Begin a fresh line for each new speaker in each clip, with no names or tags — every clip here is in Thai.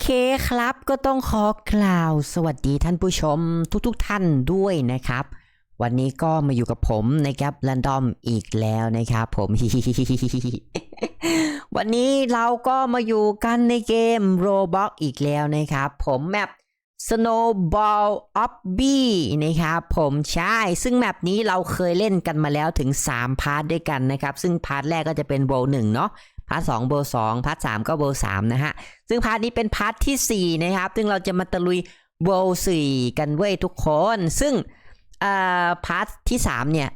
เคครับก็ต้องขอกล่าวสวัสดีท่านผู้ชมทุกๆทท่านด้วยนะครับ วันนี้ก็มาอยู่กับผมนะครับแรนดอมอีกแล้วนะครับผมวันนี้เราก็มาอยู่กันในเกม Roblox อีกแล้วนะครับ ผมแมป Snowball of B นะครับผมใช่ ซึ่งแมปนี้เราเคยเล่นกันมาแล้วถึง 3 พาร์ทด้วยกันนะครับ ซึ่งพาร์ทแรกก็จะเป็นโบว์หนึ่งเนาะ พาร์ทสองโบว์สองพาร์ทสามก็โบว์สามนะฮะ ซึ่งพาร์ทนี้เป็นพาร์ทที่ 4 นะครับ ซึ่งเราจะมาตะลุยโบว์สี่กันเว้ยทุกคน ซึ่งพาร์ทที่ 3 เนี่ย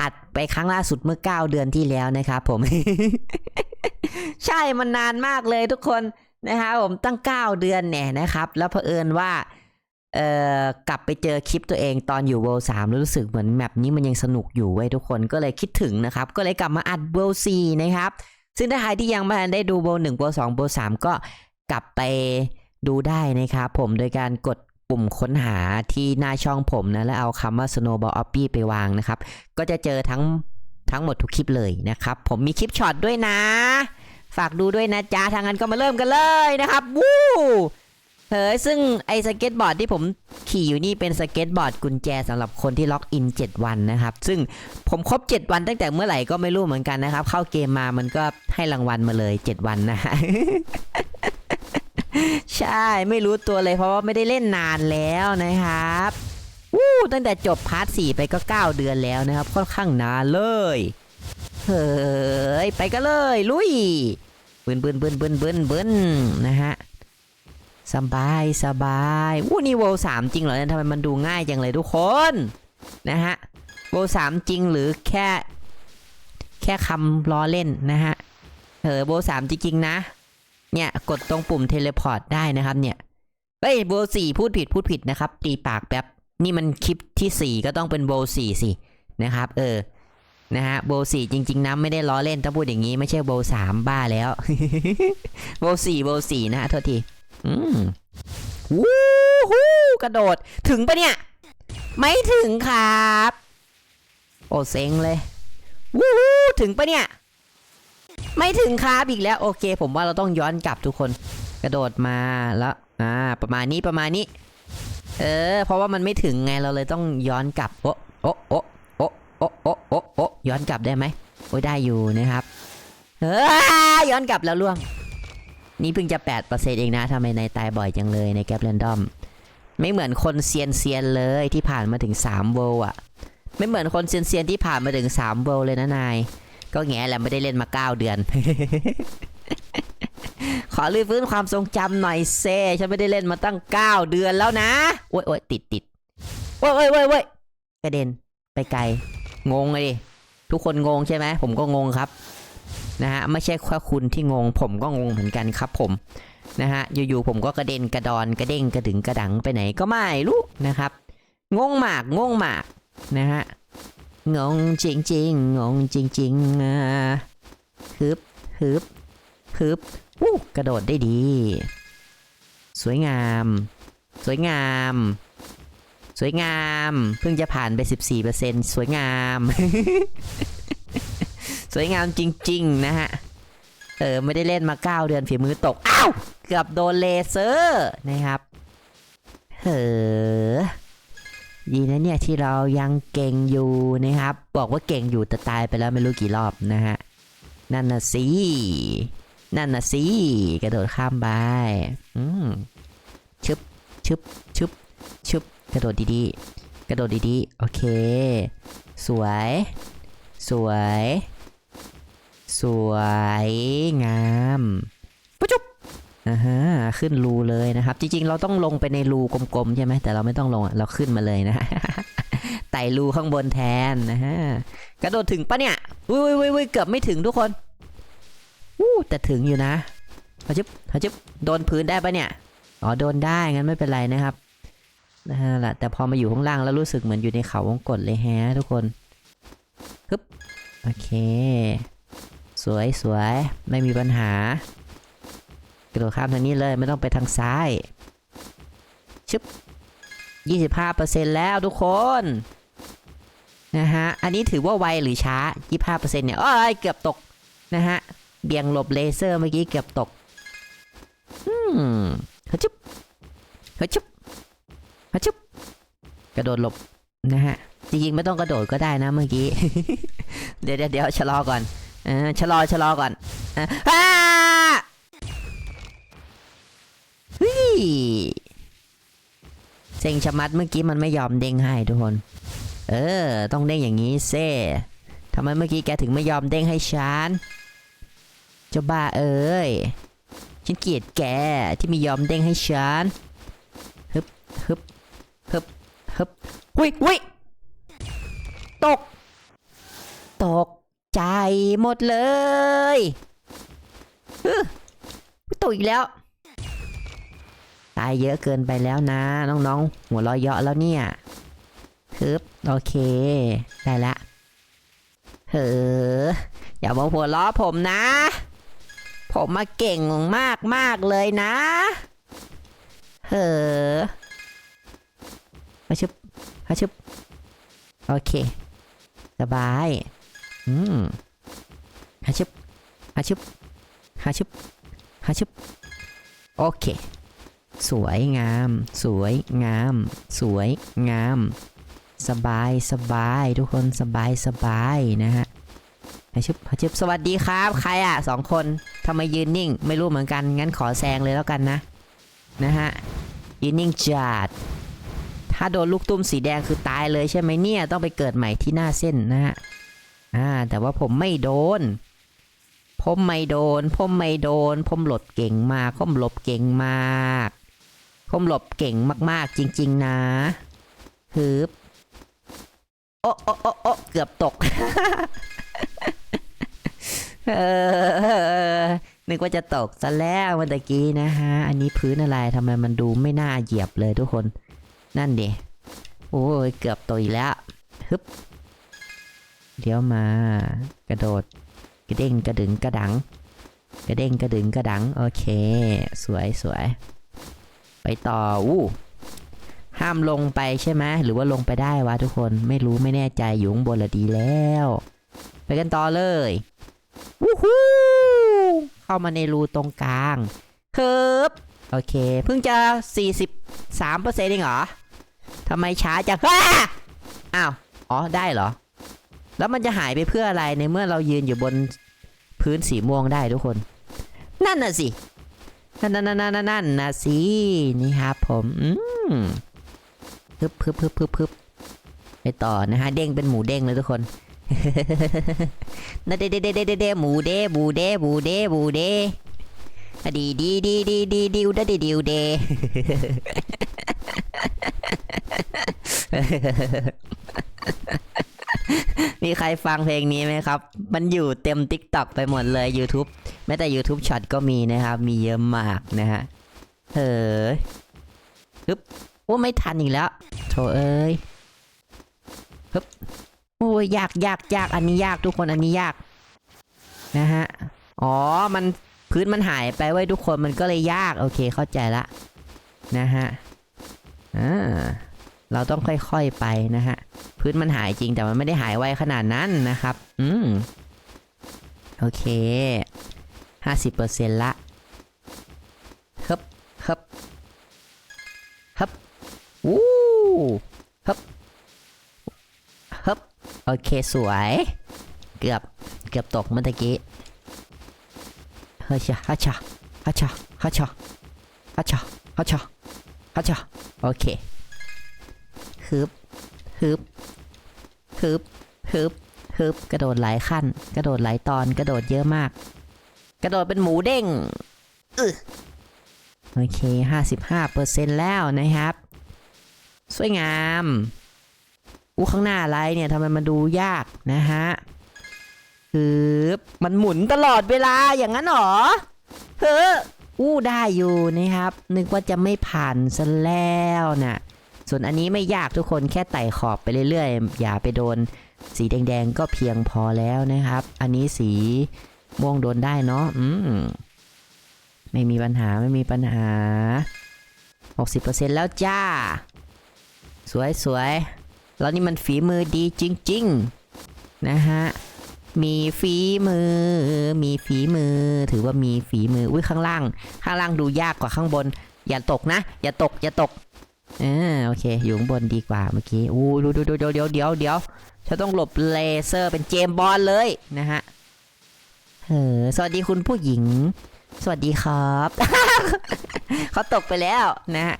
อัดไปครั้งล่าสุดเมื่อ 9 เดือนที่แล้วนะครับผม ใช่มันนานมากเลยทุกคนนะครับผมตั้ง 9 เดือนเนี่ยนะครับ แล้วเผอิญว่าเอ่อกลับไปเจอคลิปตัวเองตอนอยู่เวลสามแล้วรู้สึกเหมือนแมปนี้มันยังสนุกอยู่เว้ยทุกคนก็เลยคิดถึงนะครับ ก็เลยกลับมาอัดเวลสี่นะครับ ซึ่งถ้าใครที่ยังไม่ได้ดูโบหนึ่งโบสองโบสามก็กลับไปดูได้นะครับผมโดยการกดปุ่มค้นหาที่หน้าช่องผมนะแล้วเอาคำว่า snowball o p p y ไปวางนะครับ ก็จะเจอทั้งทั้งหมดทุกคลิปเลยนะครับ ผมมีคลิปช็อตด้วยนะ ฝากดูด้วยนะจ๊ะทางนั้นก็มาเริ่มกันเลยนะครับ วู้ เฮ้ยซึ่งไอ้สเก็ตบอร์ดที่ผมขี่อยู่นี่เป็นสเก็ตบอร์ดกุญแจสำหรับคนที่ล็อกอิน 7 วันนะครับ ซึ่งผมครบ 7 วันตั้งแต่เมื่อไหร่ก็ไม่รู้เหมือนกันนะครับ เข้าเกมมามันก็ให้รางวัลมาเลย 7 วันนะฮะใช่ไม่รู้ตัวเลยเพราะว่าไม่ได้เล่นนานแล้วนะครับวู้ตั้งแต่จบพาร์ทสี่ไปก็ 9 เดือนแล้วนะครับ ค่อนข้างนานเลยเฮ้ยไปกันเลย ลุยบึนบึนบึนบึนบึนบึนนะฮะ สบายสบายวู้นี่โวสามจริงเหรอเนี่ยทำไมมันดูง่ายจังเลยทุกคน นะฮะโวสามจริงหรือแค่ แค่คำล้อเล่นนะฮะเออโบสามจริงๆนะ เนี่ยกดตรงปุ่มเทเลพอร์ตได้นะครับเนี่ยเฮ้ยโบสี่พูดผิดพูดผิดนะครับ ตีปากแป๊บ นี่มันคลิปที่สี่ก็ต้องเป็นโบสี่สินะครับ เออนะฮะโบสี่จริง ๆนะไม่ได้ล้อเล่นถ้าพูดอย่างนี้ไม่ใช่โบสามบ้าแล้วโบสี่โบสี่นะฮะโทษที อืมวู้ฮู้กระโดดถึงปะเนี่ย ไม่ถึงครับ โอ้เซ็งเลยวู้ฮู้ถึงปะเนี่ย ไม่ถึงครับอีกแล้ว โอเค ผมว่าเราต้องย้อนกลับทุกคน กระโดดมาแล้วอ่า ประมาณนี้ประมาณนี้ เออ เพราะว่ามันไม่ถึงไงเราเลยต้องย้อนกลับโอะโอะโอะโอะโอะโอะโอะโอะย้อนกลับได้ไหมโอ้ได้อยู่นะครับเออย้อนกลับแล้วล่วง นี่เพิ่งจะ 8%เองนะทำไมนายตายบ่อยจังเลยในแกปเรนดอม ไม่เหมือนคนเซียนเซียนเลยที่ผ่านมาถึง 3 โวลอะไม่เหมือนคนเซียนเซียนที่ผ่านมาถึง 3 โวลเลยนะนาย ก็แง่แหละไม่ได้เล่นมา 9 เดือน ขอรื้อฟื้นความทรงจำหน่อยเซฉันไม่ได้เล่นมาตั้ง 9 เดือนแล้วนะ โอ้ยโอ้ยติดติดโอ้ยโอ้ยโอ้ยโอ้ยกระเด็นไปไกล งงเลยทุกคนงงใช่ไหมผมก็งงครับ นะฮะไม่ใช่แค่คุณที่งง ผมก็งงเหมือนกันครับผมนะฮะอยู่ๆผมก็กระเด็นกระดอนกระเด้งกระดึงกระดังไปไหนก็ไม่รู้นะครับ งงมากงงมากนะฮะงงจริงๆงงงจริงๆอะฮึบฮึบฮึบอู้กระโดดได้ดี สวยงาม สวยงาม สวยงาม เพิ่งจะผ่านไป 14%สวยงาม สวยงามจริง ๆ นะฮะ เออ ไม่ได้เล่นมา 9 เดือนฝีมือตก อ้าว เกือบโดนเลเซอร์นะครับเฮ้อดีนะเนี่ยที่เรายังเก่งอยู่นะครับ บอกว่าเก่งอยู่แต่ตายไปแล้วไม่รู้กี่รอบนะฮะ นั่นน่ะสิ นั่นน่ะสิ กระโดดข้ามไป อืมชึบชึบชึบชึบกระโดดดีๆ กระโดดดีๆ โอเค สวย สวย สวยงามปุ๊บจุ๊บอ่าฮะขึ้นรูเลยนะครับ จริงๆ เราต้องลงไปในรูกลมๆ ใช่ไหมแต่เราไม่ต้องลงเราขึ้นมาเลยนะไต่รูข้างบนแทนนะฮะกระโดดถึงปะเนี่ยวุ้ยวุ้ยวุ้ยเกือบไม่ถึงทุกคนวู้แต่ถึงอยู่นะเขาจึ๊บเขาจึ๊บโดนพื้นได้ปะเนี่ยอ๋อโดนได้งั้นไม่เป็นไรนะครับนะฮะแหละแต่พอมาอยู่ข้างล่างแล้วรู้สึกเหมือนอยู่ในเขาวงกตเลยแฮะทุกคนฮึบโอเค สวยสวยไม่มีปัญหากระโดดข้ามทางนี้เลยไม่ต้องไปทางซ้ายชึบ25%แล้วทุกคนนะฮะ อันนี้ถือว่าไวหรือช้า 25%เนี่ยเอ้ยเกือบตกนะฮะ เบี่ยงหลบเลเซอร์เมื่อกี้เกือบตก อืมฮึชุบฮึชุบฮึชุบกระโดดหลบนะฮะ จริงๆไม่ต้องกระโดดก็ได้นะเมื่อกี้ เดี๋ยวเดี๋ยวชะลอก่อน เออชะลอชะลอก่อนอาฮ้ยเซ็งชะมัดเมื่อกี้มันไม่ยอมเด้งให้ทุกคน เออ ต้องเด้งอย่างนี้เซ่ทำไมเมื่อกี้แกถึงไม่ยอมเด้งให้ฉันเจ้าบ้าเอ้ย ฉันเกลียดแกที่ไม่ยอมเด้งให้ฉันฮึบฮึบฮึบฮึบหุยหุยตก ตก ใจหมดเลยฮึตกอีกแล้ว ตายเยอะเกินไปแล้วนะ น้องๆ หัวเราะเยาะแล้วเนี่ยฮึบโอเค ได้ละเฮ้ออย่ามาหัวล้อผมนะ ผมมาเก่งมากมากเลยนะเฮ้อมาชึบมาชึบโอเค สบาย อืมฮาชึบฮาชึบฮาชึบฮาชึบโอเค สวยงาม สวยงาม สวยงาม สบายสบายทุกคนสบายสบายนะฮะฮาชึบฮาชึบสวัสดีครับ ใครอะสองคนทำไมยืนนิ่ง ไม่รู้เหมือนกัน งั้นขอแซงเลยแล้วกันนะ นะฮะยืนนิ่งจัดถ้าโดนลูกตุ้มสีแดงคือตายเลยใช่ไหมเนี่ย ต้องไปเกิดใหม่ที่หน้าเส้นนะฮะ อ่าแต่ว่าผมไม่โดน ผมไม่โดน ผมไม่โดน ผมหลบเก่งมาก ผมหลบเก่งมาก ผมหลบเก่งมากๆ จริง ๆ นะฮึบโอ้โอ้โอ้โอ้เกือบตกเออนึกว่าจะตกซะแล้วเมื่อกี้นะฮะ อันนี้พื้นอะไรทำไมมันดูไม่น่าเหยียบเลยทุกคน นั่นเดโอ้ยเกือบตกอีกแล้วฮึบ เดี๋ยวมา กระโดด กระเด้งกระดึงกระดัง กระเด้งกระดึงกระดัง โอเค สวยสวย ไปต่อ อู้ ห้ามลงไปใช่ไหมหรือว่าลงไปได้วะทุกคน ไม่รู้ไม่แน่ใจอยู่ข้างบนละดีแล้ว ไปกันต่อเลย วู้ฮู้ เข้ามาในรูตรงกลางครับโอเค เพิ่งจะ 43เปอร์เซ็นต์เองเหรอทำไมช้าจังอ้าว อ๋อ ได้เหรอ แล้วมันจะหายไปเพื่ออะไรในเมื่อเรายืนอยู่บนพื้นสีม่วงได้ทุกคน นั่นน่ะสิ นั่นนั่นนั่นนั่นนั่นนะสินี่ครับผมอืมพึบพึบพึบพึบพึบไปต่อนะฮะเด้งเป็นหมูเด้งเลยทุกคนนะเดเดเดเดเดเดหมูเดหมูเดหมูเดหมูเดอะดีดีดีดีดีดิวดะดีดิวเด มีใครฟังเพลงนี้ไหมครับ มันอยู่เต็ม t ิ k t o k ไปหมดเลย YouTube แม้แต่ YouTube Short ก็มีนะครับ มีเยอะมากนะฮะเฮ้ยฮึบโอ้ไม่ทันอีกแล้วโถเอ้ยฮึบโอ้ยยากยากยากอันนี้ยากทุกคนอันนี้ยาก นะฮะ อ๋อ มันพื้นมันหายไปไว้ทุกคนมันก็เลยยาก โอเคเข้าใจละ นะฮะอ่าเราต้องค่อยๆไปนะฮะ พื้นมันหายจริงแต่มันไม่ได้หายไวขนาดนั้นนะครับ อืม โอเคห้าสิบเปอร์เซ็นต์ละฮึบฮึบฮึบวู้ฮึบฮึบโอเคสวย เกือบ เกือบตกเมื่อกี้เฮ้ยชฮัชฮัชฮัชฮัชฮัชฮัชโอเคฮึบฮึบ ฮึบฮึบฮึบกระโดดหลายขั้น กระโดดหลายตอนกระโดดเยอะมาก กระโดดเป็นหมูเด้งอึโอเคห้าสิบห้าเปอร์เซ็นต์แล้วนะครับ สวยงามอู้ข้างหน้าอะไรเนี่ยทำไมมันดูยากนะฮะฮึบมันหมุนตลอดเวลาอย่างนั้นหรอเฮ้ออู้ได้อยู่นะครับ นึกว่าจะไม่ผ่านซะแล้วน่ะ ส่วนอันนี้ไม่ยากทุกคนแค่ไต่ขอบไปเรื่อยๆ อย่าไปโดนสีแดงๆก็เพียงพอแล้วนะครับ อันนี้สีม่วงโดนได้เนาะอืมไม่มีปัญหาไม่มีปัญหา 60%แล้วจ้า สวยสวยแล้วนี่มันฝีมือดีจริง ๆ นะฮะ มีฝีมือ มีฝีมือ ถือว่ามีฝีมือ อุ้ยข้างล่าง ข้างล่างดูยากกว่าข้างบน อย่าตกนะ อย่าตก อย่าตก ออโอเค อยู่ข้างบนดีกว่าเมื่อกี้อู้ดูดูดูเดี๋ยวเดี๋ยวเดี๋ยวเดี๋ยวฉันต้องหลบเลเซอร์เป็นเจมบอลเลยนะฮะเออสวัสดีคุณผู้หญิง สวัสดีครับ เขาตกไปแล้วนะฮะ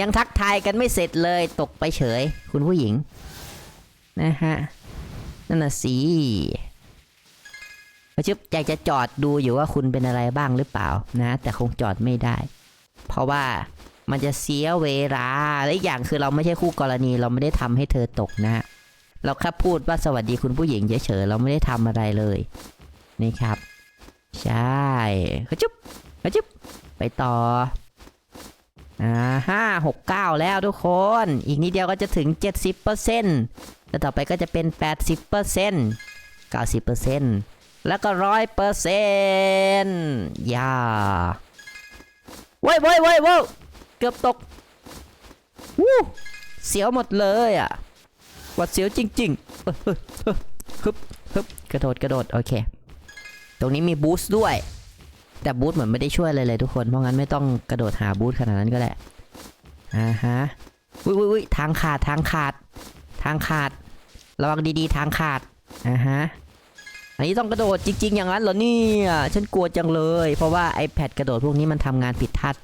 ยังทักทายกันไม่เสร็จเลยตกไปเฉย คุณผู้หญิง นะฮะนั่นน่ะสิประชึบอยากจะจอดดูอยู่ว่าคุณเป็นอะไรบ้างหรือเปล่านะ แต่คงจอดไม่ได้ เพราะว่า มันจะเสียเวลา และอีกอย่างคือเราไม่ใช่คู่กรณี เราไม่ได้ทำให้เธอตกนะฮะ เราแค่พูดว่าสวัสดีคุณผู้หญิงเฉยๆ เราไม่ได้ทำอะไรเลย นี่ครับ ใช่ขจุ๊บขจุ๊บไปต่อ อ่าห้าหกเก้าแล้วทุกคน อีกนิดเดียวก็จะถึง 70%แล้วต่อไปก็จะเป็น 80% 90%แล้วก็ร้อยเปอร์เซ็นต์ย่าเว้ยเว้ยเว้ยเว้ย เกือบตกวู้เสียวหมดเลยอะหวัดเสียวจริงๆฮึบฮึบกระโดดกระโดดโอเค ตรงนี้มีบูสต์ด้วย แต่บูสต์เหมือนไม่ได้ช่วยอะไรเลยทุกคน เพราะงั้นไม่ต้องกระโดดหาบูสต์ขนาดนั้นก็ได้อ่าฮะอุ้ยอุ้ยอุ้ยทางขาดทางขาด ทางขาด ระวังดีๆ ทางขาดอ่าฮะ อันนี้ต้องกระโดดจริง ๆ อย่างนั้นเหรอเนี่ยฉันกลัวจังเลย เพราะว่า iPad กระโดดพวกนี้มันทำงานผิดพลาด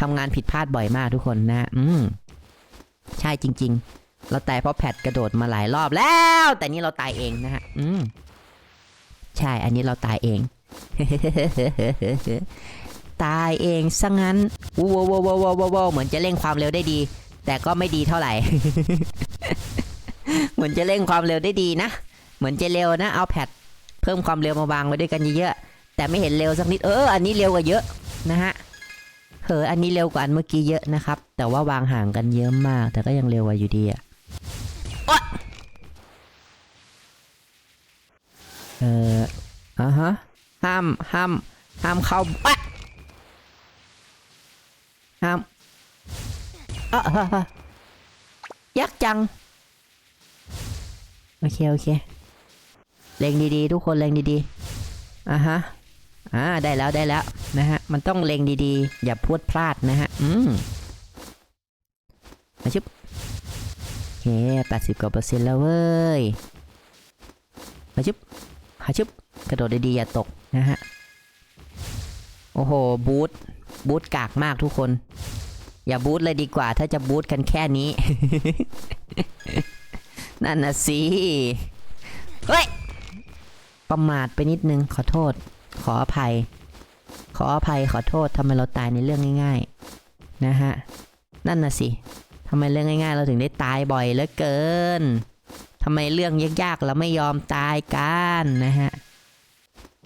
ทำงานผิดพลาดบ่อยมากทุกคนนะ อืมใช่จริง ๆ เราตายเพราะแพดกระโดดมาหลายรอบแล้ว แต่นี่เราตายเองนะฮะอืมใช่อันนี้เราตายเอง ตายเองซะงั้นว้าวว้าวว้าวว้าวว้าวเหมือนจะเร่งความเร็วได้ดี แต่ก็ไม่ดีเท่าไหร่ เหมือนจะเร่งความเร็วได้ดีนะ เหมือนจะเร็วนะเอาแพด เพิ่มความเร็วมาวางไว้ด้วยกันเยอะๆแต่ไม่เห็นเร็วสักนิดเอออันนี้เร็วกว่าเยอะนะฮะเอออันนี้เร็วกว่าอันเมื่อกี้เยอะนะครับ แต่ว่าวางห่างกันเยอะมาก แต่ก็ยังเร็วกว่าอยู่ดีอะโอ๊ยเอออะฮะห้ามห้ามห้ามเข้าปะห้ามอะอะอะยากจัง โอเค โอเค เล็งดีๆ ทุกคนเล็งดีๆอะฮะอ่าได้แล้วได้แล้วนะฮะมันต้องเล็งดีๆ อย่าพูดพลาดนะฮะอืมมาชึบโอเคแปดสิบกว่าเปอร์เซ็นต์แล้วเว้ยมาชึบหาชึบกระโดดดีๆอย่าตกนะฮะโอ้โหบูทบูทกากมากทุกคน อย่าบูทเลยดีกว่า ถ้าจะบูทกันแค่นี้ นั่นนะสิเฮ้ย ประมาทไปนิดนึง ขอโทษ ขออภัย ขออภัยขอโทษทำไมเราตายในเรื่องง่าย ๆ นะฮะ นั่นน่ะสิทำไมเรื่องง่ายๆ เราถึงได้ตายบ่อยเหลือเกินทำไมเรื่องยากๆ เราไม่ยอมตายกันนะฮะ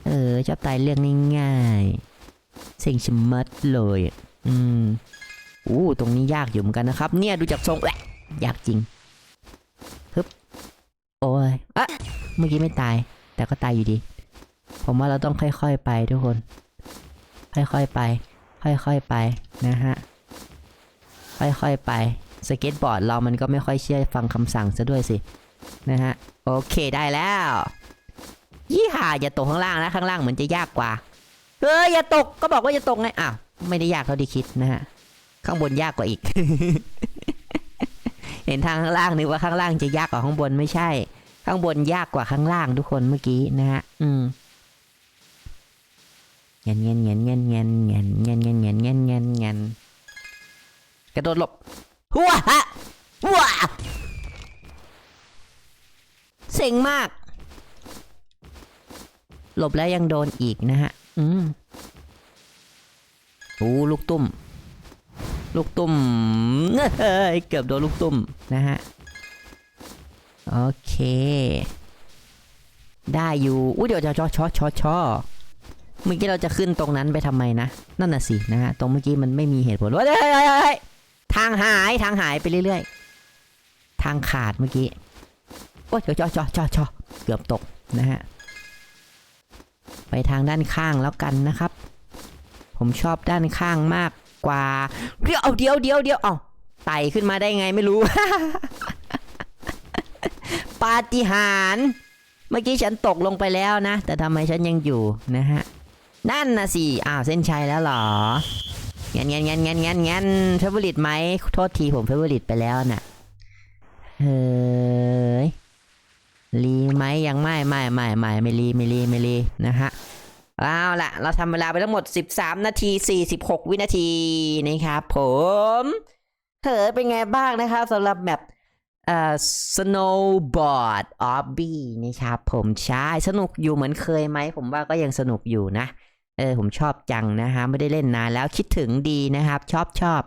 เออชอบตายเรื่องง่ายๆเซ็งชะมัดเลย อืมอู้ตรงนี้ยากอยู่เหมือนกันนะครับ เนี่ยดูจากทรงแหละยากจริง ฮึปโอ้ยอะเมื่อกี้ไม่ตาย แต่ก็ตายอยู่ดี ผมว่าเราต้องค่อยๆไปทุกคน ค่อยๆไป ค่อยๆไปนะฮะ ค่อยๆไป สเก็ตบอร์ดเรามันก็ไม่ค่อยเชื่อฟังคำสั่งซะด้วยสิ นะฮะ โอเคได้แล้ว ยี่ห่าอย่าตกข้างล่างนะ ข้างล่างเหมือนจะยากกว่าเฮ้ยอย่าตกก็บอกว่าอย่าตกไง อ้าว ไม่ได้ยากเท่าที่คิดนะฮะ ข้างบนยากกว่าอีก เห็นทางข้างล่างนึกว่าข้างล่างจะยากกว่าข้างบนไม่ใช่ ข้างบนยากกว่าข้างล่างทุกคนเมื่อกี้นะฮะ อืมเงี้ยเงี้ยเงี้ยเงี้ยเงี้ยเงี้ยเงี้ยเงี้ยเงี้ยเงี้ยเงี้ยเงี้ยกระโดดหลบหัวฮะหัวเซ็งมาก หลบแล้วยังโดนอีกนะฮะ อืมโอ้ลูกตุ้ม ลูกตุ้มเฮ้ยเกือบโดนลูกตุ้มนะฮะ โอเค ได้อยู่อุ้ยเดี๋ยวจะชอชอชอชอเมื่อกี้เราจะขึ้นตรงนั้นไปทำไมนะ นั่นน่ะสินะฮะ ตรงเมื่อกี้มันไม่มีเหตุผลว่าเฮ้ยเฮ้ยเฮ้ยทางหายทางหายไปเรื่อยๆ ทางขาดเมื่อกี้โอ้ยเดี๋ยวชอชอชอชอเกือบตกนะฮะ ไปทางด้านข้างแล้วกันนะครับ ผมชอบด้านข้างมากกว่าเดี๋ยวเดี๋ยวเดี๋ยวเดี๋ยวเอาไต่ขึ้นมาได้ไงไม่รู้ ปาฏิหาริย์เมื่อกี้ฉันตกลงไปแล้วนะ แต่ทำไมฉันยังอยู่นะฮะ นั่นนะสิ อ้าวเส้นชัยแล้วหรองั้นงั้นงั้นงั้นงั้นงั้นเฟเวอริตไหม โทษทีผมเฟเวอริตไปแล้วน่ะ เฮ้ย รีไหมยังไม่ไม่ไม่ไม่ไม่รีไม่รีไม่รีนะฮะเอาละเราทำเวลาไปทั้งหมด 13 นาที 46 วินาทีนะครับผมเธอเป็นไงบ้างนะครับสำหรับแบบ เอ่อ snowboard obby นะครับผมใช่สนุกอยู่เหมือนเคยไหม ผมว่าก็ยังสนุกอยู่นะ เออผมชอบจังนะฮะ ไม่ได้เล่นนานแล้วคิดถึงดีนะครับ ชอบชอบ